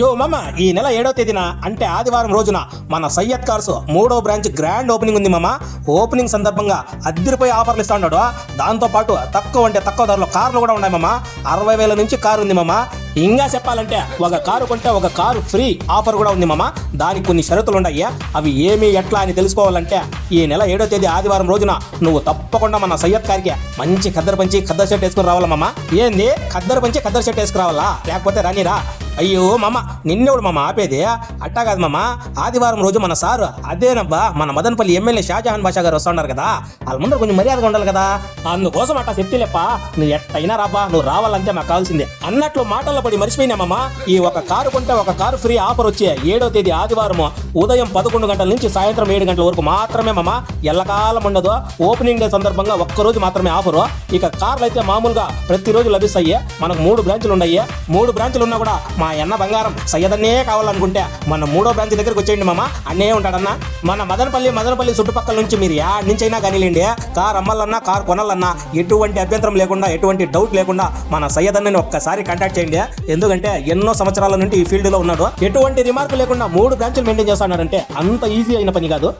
యో మామ ఈ నెల ఏడో తేదీన అంటే ఆదివారం రోజున మన సయ్యద్ కార్స్ మూడో బ్రాంచ్ గ్రాండ్ ఓపెనింగ్ ఉంది మామ. ఓపెనింగ్ సందర్భంగా అద్దరిపోయి ఆఫర్లు ఇస్తా ఉన్నాడు. దాంతో పాటు తక్కువ అంటే తక్కువ ధరలో కార్లు కూడా ఉన్నాయి మామ. అరవై వేల నుంచి కారు ఉంది మామ. ఇంకా చెప్పాలంటే ఒక కారు కొంటే ఒక కారు ఫ్రీ ఆఫర్ కూడా ఉంది మామ. దానికి కొన్ని షరతులు ఉన్నాయి. అవి ఏమి ఎట్లా అని తెలుసుకోవాలంటే ఈ నెల ఏడో తేదీ ఆదివారం రోజున నువ్వు తప్పకుండా మన సయ్యద్ గారికి మంచి ఖద్దరు పంచి ఖద్దరు షర్ట్ వేసుకుని రావాలా ఏంది? ఖద్దరు పంచి ఖద్దరు షర్ట్ వేసుకురావాలా? లేకపోతే రానిరా అయ్యో మామ నిన్నెవడు మామ ఆపేది? అట్టా కాదు మామ. ఆదివారం రోజు మన సారు అదేనబ్బా మన మదనపల్లి ఎమ్మెల్యే షాజహాన్ బాషా గారు వస్తున్నారు కదా. వాళ్ళ ముందర కొంచెం మర్యాదగా ఉండాలి కదా. అందుకోసం అట్టా చెప్తేలేప్ప నువ్వు ఎట్టయినా రాబ్బా నువ్వు రావాలంటే మాకు కావాల్సిందే. అన్నట్లు మాటల్లో పడి మర్చిపోయినా ఈ ఒక కారు కొంటే ఒక కారు ఫ్రీ ఆఫర్ వచ్చే ఏడో తేదీ ఆదివారం ఉదయం పదకొండు గంటల నుంచి సాయంత్రం ఏడు గంటల వరకు మాత్రమే మామ ఎల్లకాలం ఉండదు. ఓపెనింగ్ డే సందర్భంగా ఒక్కరోజు మాత్రమే ఆఫరు. ఇక కార్లు అయితే మామూలుగా ప్రతిరోజు లభిస్తాయి. మనకు మూడు బ్రాంచులు ఉన్నాయి. మూడు బ్రాంచులు ఉన్నా కూడా మా అన్న బంగారం సయ్యదన్నే కావాలనుకుంటే మన మూడో బ్రాంచ్ దగ్గరికి వచ్చేయండి మామ. అన్నే ఉంటాడన్న. మన మదనపల్లి మదనపల్లి చుట్టుపక్కల నుంచి మీరు యాడ్ నుంచి అయినా కానీలేండి. కార్ అమ్మాలన్నా కార్ కొనాలన్నా ఎటువంటి అభ్యంతరం లేకుండా ఎటువంటి డౌట్ లేకుండా మన సయ్యదన్నని ఒక్కసారి కాంటాక్ట్ చేయండి. ఎందుకంటే ఎన్నో సంవత్సరాల నుండి ఈ ఫీల్డ్లో ఉన్నాడు. ఎటువంటి రిమార్క్ లేకుండా మూడు బ్రాంచులు మెయింటైన్ చేస్తున్నాడంటే అంత ఈజీ అయిన పని కాదు.